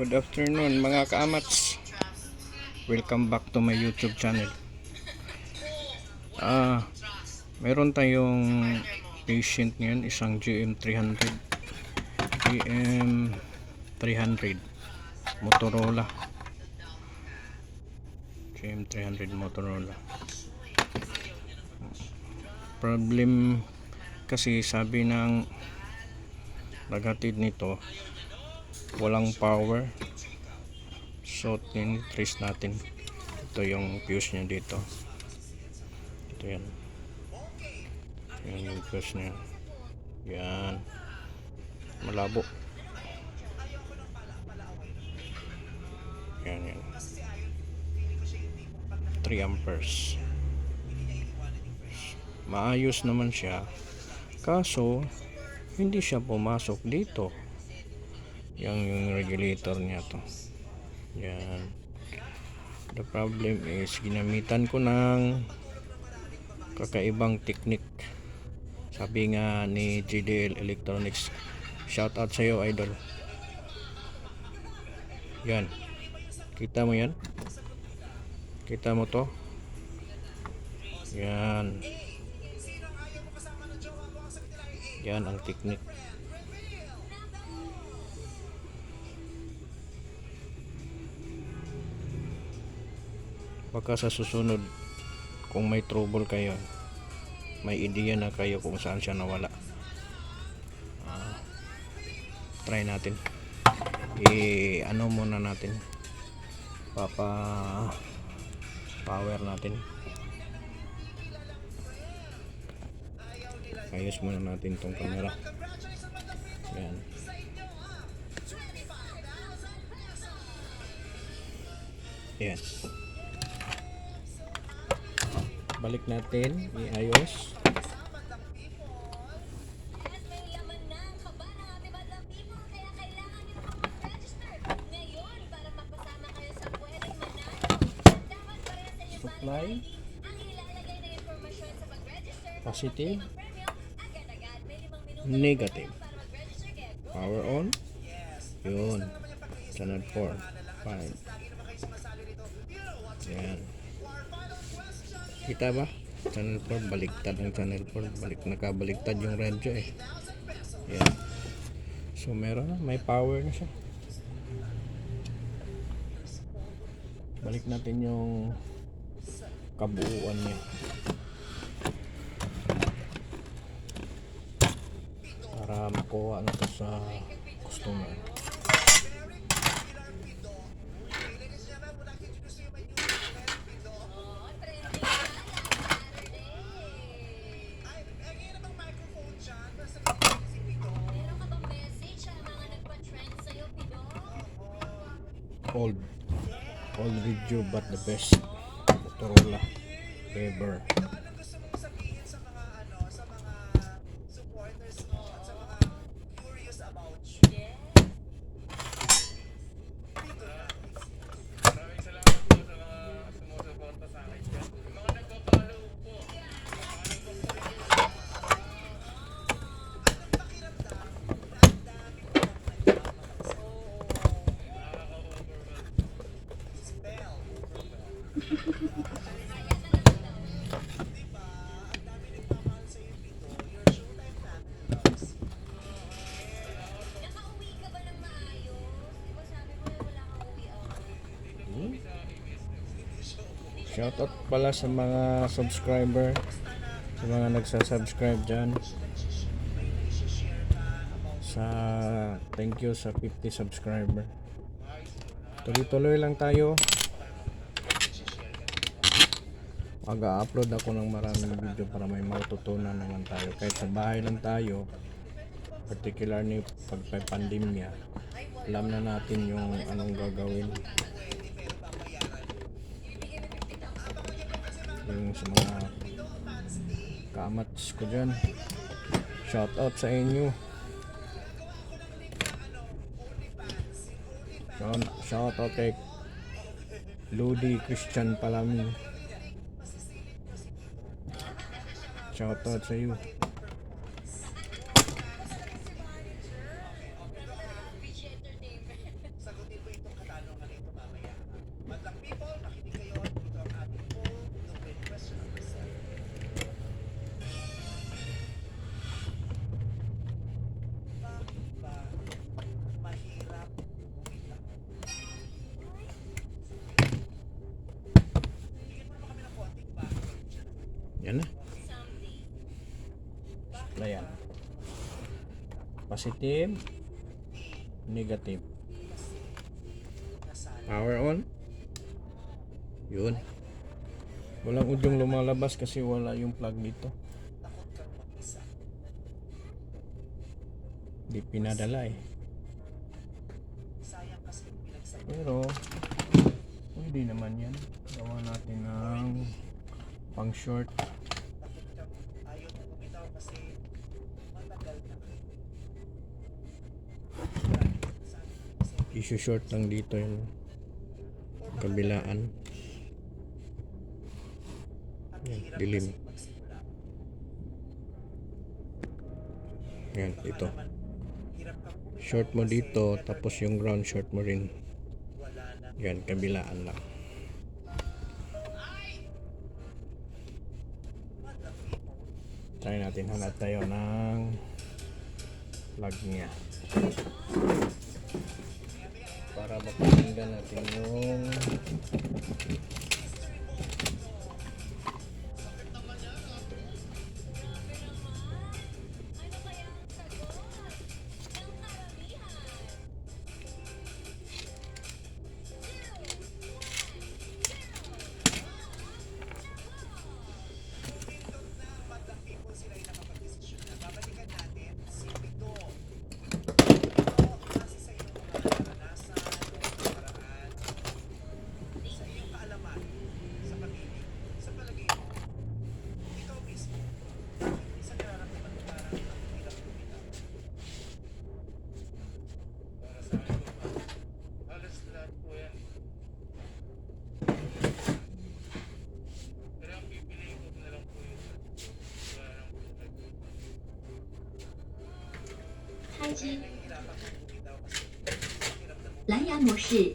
Good afternoon mga kaamats. Welcome back to my YouTube channel. Ah, meron tayong patient ngayon, isang GM300. GM300 Motorola. GM300 Motorola. Problem kasi sabi ng nagatid nito walang power. So tin-trace natin. Ito yung fuse niya dito. Ito yan. Yan yung fuse niya. Yan. Malabo. Yan yan. 3 amperes. Maayos naman siya. Kaso hindi siya pumasok dito yung, yung regulator niya to. Yan. The problem is ginamitan ko ng kakaibang technique. Sabi nga ni GDL Electronics shout out sa iyo idol. Yan. Kita mo yan? Kita mo to? Yan. Yan ang technique baka sa susunod kung may trouble kayo may idea na kayo kung saan siya nawala. Ah, try natin. I ano muna natin. Papa power natin. Ayos muna natin tong camera. Yan yan balik natin iayos. Supply. Positive. negative. power on. Yun. Standard 4 5 kita ba? Channel 4 baliktad ang channel 4 balik nakabaliktad yung radyo eh. Yan. So meron may power na siya. Balik natin yung kabuuan niya. Para makuha na sa customer old old video but the best Motorola ever Shoutout pala sa mga subscriber sa mga nagsasubscribe dyan. Sa thank you sa 50 subscriber. Tuloy-tuloy lang tayo. Mag-upload ako ng maraming video para may matutunan naman tayo. Kahit sa bahay lang tayo particularly pag may pandemya alam na natin yung anong gagawin yung sa mga kamats ko dyan. Shout out sa inyo. Shout, shout out kay Ludi Christian Palami. Shout out sa iyo Positive. Negative. Power on. Yun. Walang udyong lumalabas kasi wala yung plug dito. Hindi pinadala eh. Pero, pwede naman yan. Gawa natin ng pang short. Isu-short lang dito yung kabilaan. Yan, dilim. Yan, dito. Short mo dito, tapos yung ground short mo rin. Yan, kabilaan lang. Try natin hanap tayo ng plug niya para mapakinggan natin yung 开机。蓝牙模式。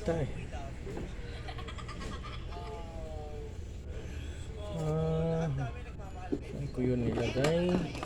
kita eh. Ah, uh, ko yun nilagay.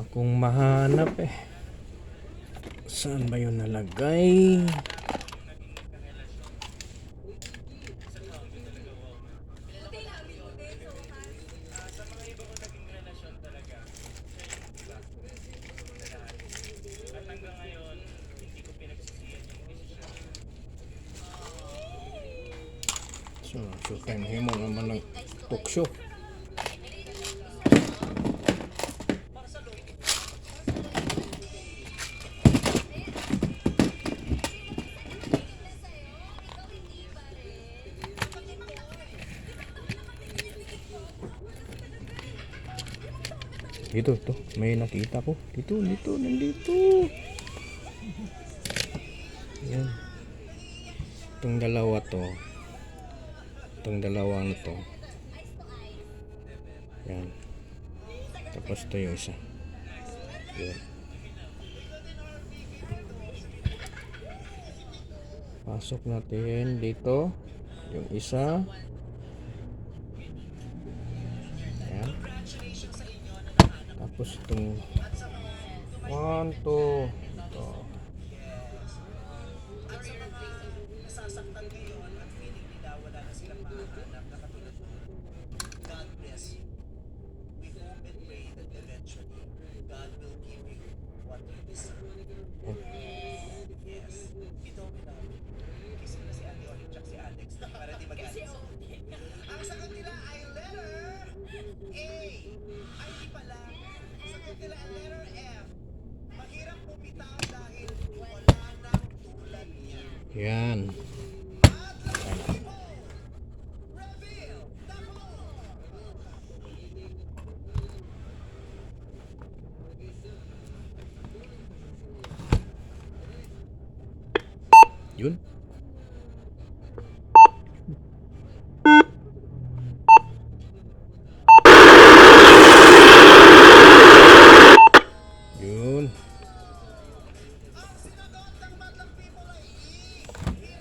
Wala akong mahanap eh. Saan ba yun nalagay? Sa mga iba ko naging relasyon talaga, siya yung iba sa lahat. At hanggang ngayon, hindi ko pinagsisiyan yung desisyon. So, so time himo naman ng talk show. Dito, to. May nakita ko. Dito, dito, nandito. Yan. Itong dalawa to. Itong dalawang to. Yan. Tapos to yung isa. Yun. Pasok natin dito. Yung isa. tapos itong 1, 2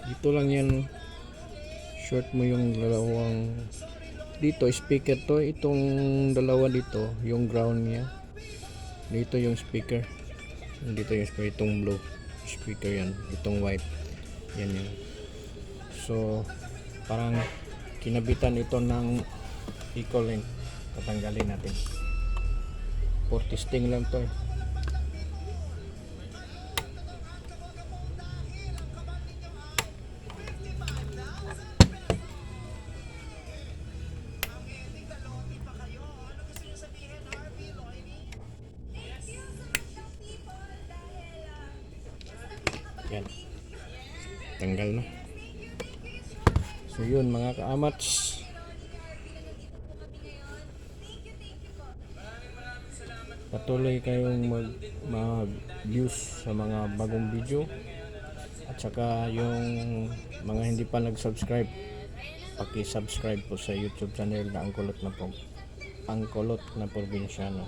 Dito lang yan. Short mo yung dalawang dito speaker to. Itong dalawa dito yung ground niya. Dito yung speaker. Dito yung speaker itong blue speaker yan. Itong white. Yan yun. So parang kinabitan ito ng eco link. Tatanggalin natin. For testing lang to eh. So yun mga kaamats patuloy kayong mag, mag views sa mga bagong video at saka yung mga hindi pa nag-subscribe paki-subscribe po sa YouTube channel na ang kulot na po ang kulot na probinsyano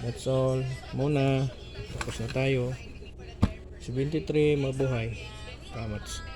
That's all. Muna. Tapos na tayo. 73, mabuhay. Kamats.